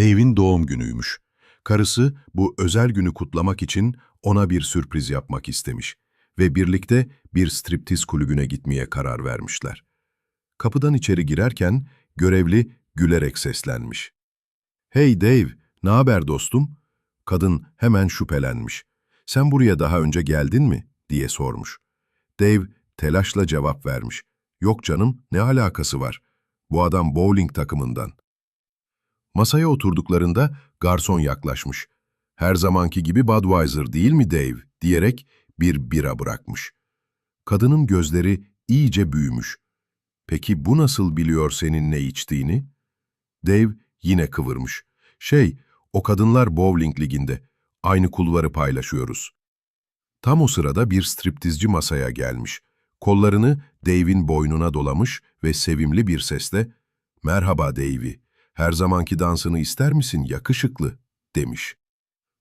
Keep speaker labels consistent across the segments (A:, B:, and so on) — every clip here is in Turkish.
A: Dave'in doğum günüymüş. Karısı bu özel günü kutlamak için ona bir sürpriz yapmak istemiş ve birlikte bir striptiz kulübüne gitmeye karar vermişler. Kapıdan içeri girerken görevli gülerek seslenmiş. ''Hey Dave, ne haber dostum?'' Kadın hemen şüphelenmiş. ''Sen buraya daha önce geldin mi?'' diye sormuş. Dave telaşla cevap vermiş. ''Yok canım, ne alakası var? Bu adam bowling takımından.'' Masaya oturduklarında garson yaklaşmış. ''Her zamanki gibi Budweiser değil mi Dave?'' diyerek bir bira bırakmış. Kadının gözleri iyice büyümüş. ''Peki bu nasıl biliyor senin ne içtiğini?'' Dave yine kıvırmış. ''Şey, o kadınlar bowling liginde. Aynı kulvarı paylaşıyoruz.'' Tam o sırada bir striptizci masaya gelmiş. Kollarını Dave'in boynuna dolamış ve sevimli bir sesle ''Merhaba Davey, her zamanki dansını ister misin yakışıklı?'' demiş.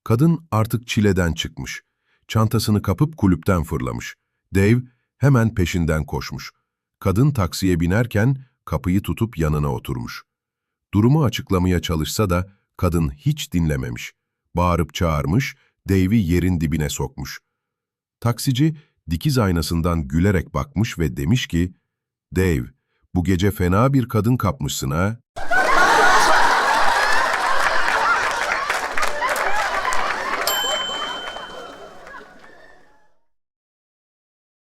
A: Kadın artık çileden çıkmış. Çantasını kapıp kulüpten fırlamış. Dave hemen peşinden koşmuş. Kadın taksiye binerken kapıyı tutup yanına oturmuş. Durumu açıklamaya çalışsa da kadın hiç dinlememiş. Bağırıp çağırmış, Dave'i yerin dibine sokmuş. Taksici dikiz aynasından gülerek bakmış ve demiş ki, ''Dave, bu gece fena bir kadın kapmışsın ha?''